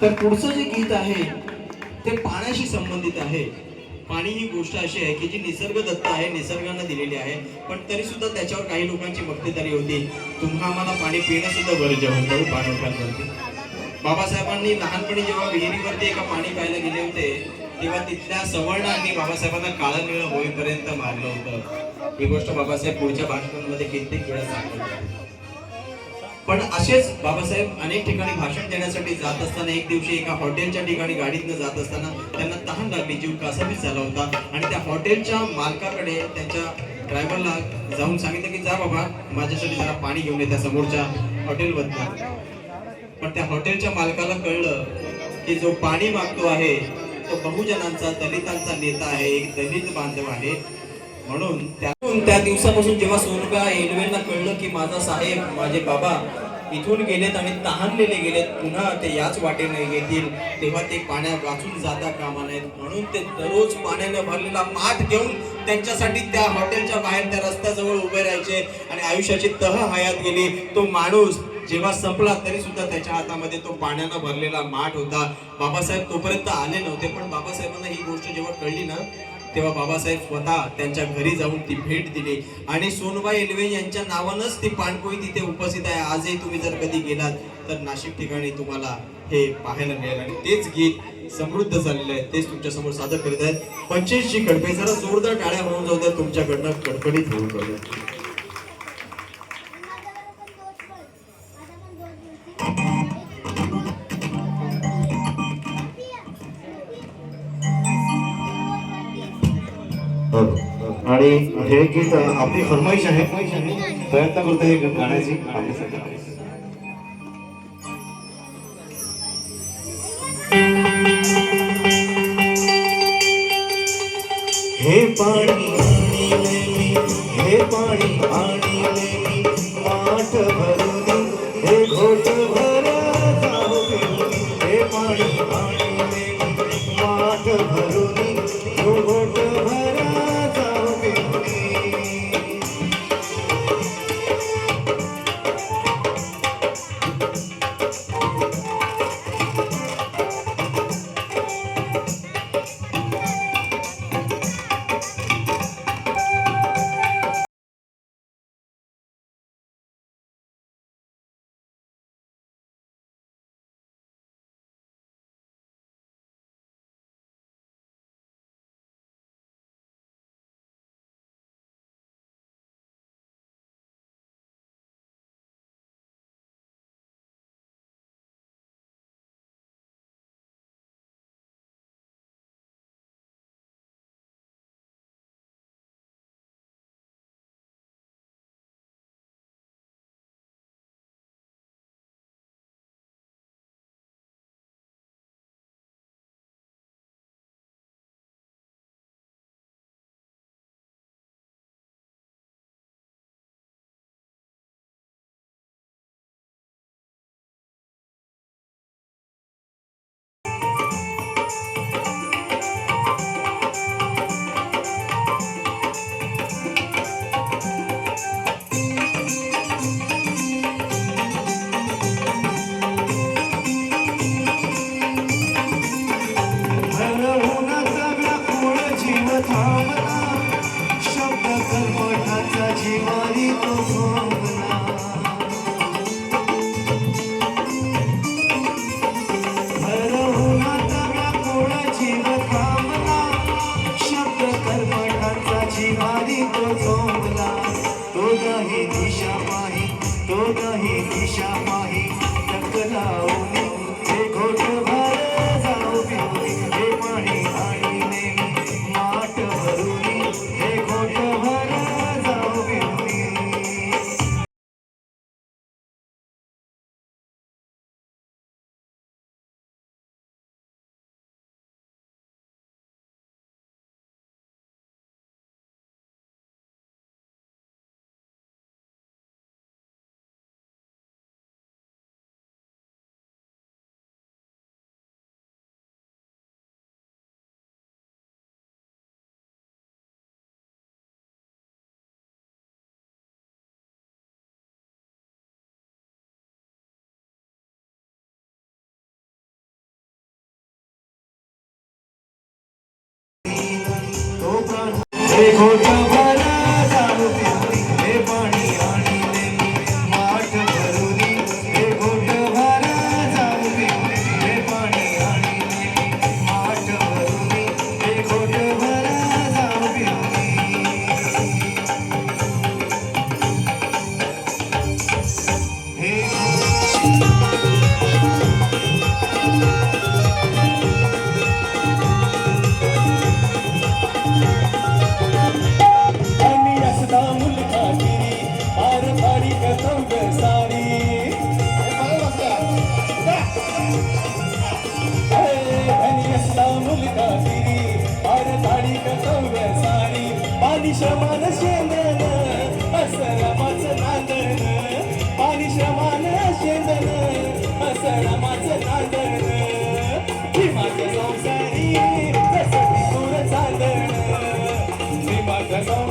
तर पुढचं जे गीत आहे ते पाण्याशी संबंधित आहे. पाणी ही गोष्ट अशी आहे की जी निसर्ग दत्त आहे निसर्गानं दिलेली आहे. पण तरी सुद्धा त्याच्यावर काही लोकांची मक्तेदारी होती. तुम्हा आम्हाला पाणी पिणं सुद्धा गरजेचं होतं पाणवठ्यांवरती बाबासाहेबांनी लहानपणी जेव्हा विहिरीवरती एका पाणी प्यायला गेले होते तेव्हा तिथल्या सवर्णांनी बाबासाहेबांना काळं निळं होईपर्यंत मारलं होतं. ही गोष्ट बाबासाहेब पुढच्या भाषणांमध्ये कित्येक वेळा सांगतात. पण असेच बाबासाहेब अनेक ठिकाणी भाषण देण्यासाठी जात असताना एक दिवशी एका हॉटेलच्या ठिकाणी गाडीतनं जात असताना त्यांना तहान लागली जीव कासावीस झाला होता. आणि त्या हॉटेलच्या मालकाकडे त्यांच्या ड्रायव्हरला जाऊन सांगितलं की जा बाबा माझ्यासाठी जरा पाणी घेऊन ये त्या समोरच्या हॉटेलमधनं. पण त्या हॉटेलच्या मालकाला कळलं की जो पाणी मागतो आहे तो बहुजनांचा दलितांचा नेता आहे एक दलित बांधव आहे. म्हणून त्यातून त्या दिवसापासून जेव्हा सोनका एलवेला कळलं की माझा साहेब माझे बाबा इथून गेलेत आणि तहानलेले गेलेत पुन्हा ते याच वाटेने येतील तेव्हा ते पाण्या वाचून जाता कामा नाहीत म्हणून ते दररोज पाण्याने भरलेला माठ घेऊन त्यांच्यासाठी त्या हॉटेलच्या बाहेर त्या रस्त्याजवळ उभे राहायचे आणि आयुष्याची तह हयात गेली. तो माणूस जेव्हा संपला तरी सुद्धा त्याच्या हातामध्ये तो पाण्यानं भरलेला माठ होता. बाबासाहेब तोपर्यंत आले नव्हते पण बाबासाहेबांना ही गोष्ट जेव्हा कळली ना तेव्हा बाबासाहेब स्वतः त्यांच्या घरी जाऊन ती भेट दिली. आणि सोनबाई एलवे यांच्या नावानंच ती पाणपोई तिथे उपस्थित आहे. आजही तुम्ही जर कधी गेलात तर नाशिक ठिकाणी तुम्हाला हे पाहायला मिळेल. आणि तेच गीत समृद्ध झालेलं आहे. तेच तुमच्यासमोर सादर करीत आहेत. पंचवीसची कडपे जरा जोरदार टाळ्या होऊन जाऊ द्या. तुमच्याकडनं कडकडीत होऊन जाऊ हे गीत आपली फरमाईश आहे. प्रयत्न करतो हे गाण्याची. हे पाणी हे पाणी मी माठ भरून chivarito son.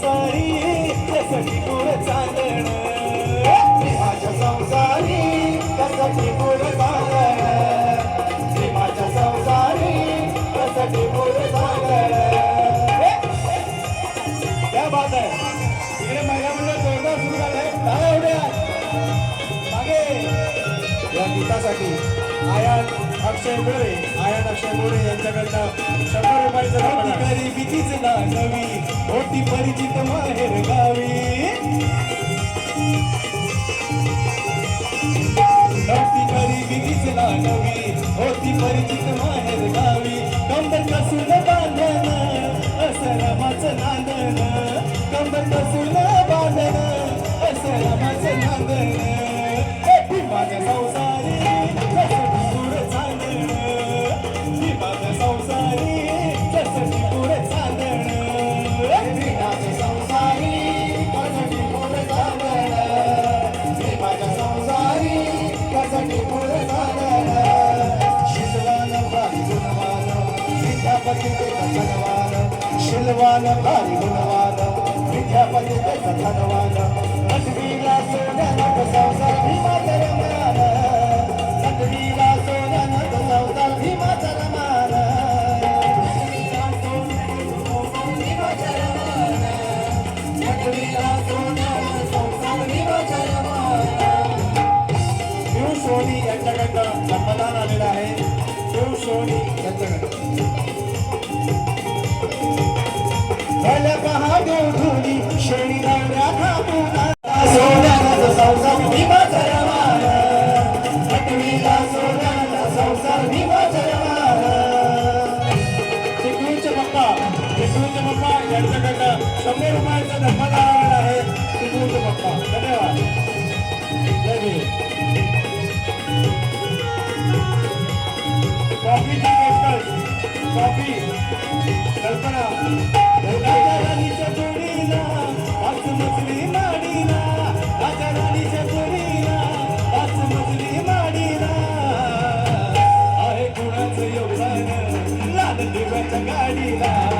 संसारी त्यासाठी गोड चांदण भीमाच्या संसारी त्यासाठी गोड चांदण भीमाच्या संसारी त्यासाठी गोड चांदण क्या बात आहे तिकडे महिला जोरदार सुरू झालंय. मागे. या गीतासाठी. आयात. अक्षय गोरे आयात अक्षय गोरे यांच्याकडनं शंभर रुपयाचं गरिबीचीच ना नवी होती परिचित माहेर गावी. नव्हती गरिबीचीच ना नवी होती परिचित माहेर गावी. कंबर कसून बांधण असं रमाचं नांदण. कंबर कसून बांधण असं रमाचं नांदण. शिलवान भारी गुणवान विद्यापती ते धनवान लक्ष्मीला सोन्यानं संसार भीमाचा रमान लक्ष्मीला सोन्यानं संसार भीमाचा रमान. शिव सोनी यांच्याकडनं सन्मान आलेला आहे. शिव सोनी कॉफीची पेशकश कॉफी कल्पना राणीच्या जोडीला पाच मजली माडीला राजा राणीच्या जोडीला पाच मजली माडीला आहे योगदान लाल दिव्याच्या गाडीला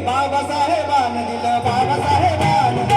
बाबासाहेबान दिलं. बाबासाहेबान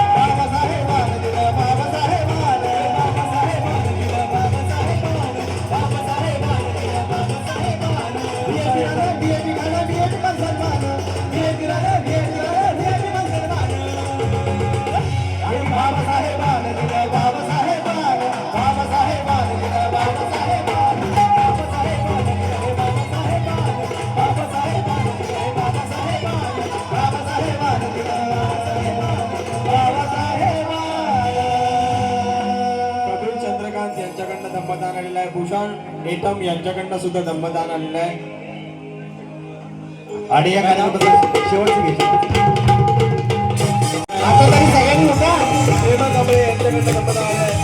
प्रीतम यांच्याकडनं सुद्धा धम्मदान आणलं आहे आणि या कार्यक्रमाचा शेवटची गीत आता तरी सगळ्यांनी होता प्रेमा कमळे यांच्याकडनं धम्मदान आलं आहे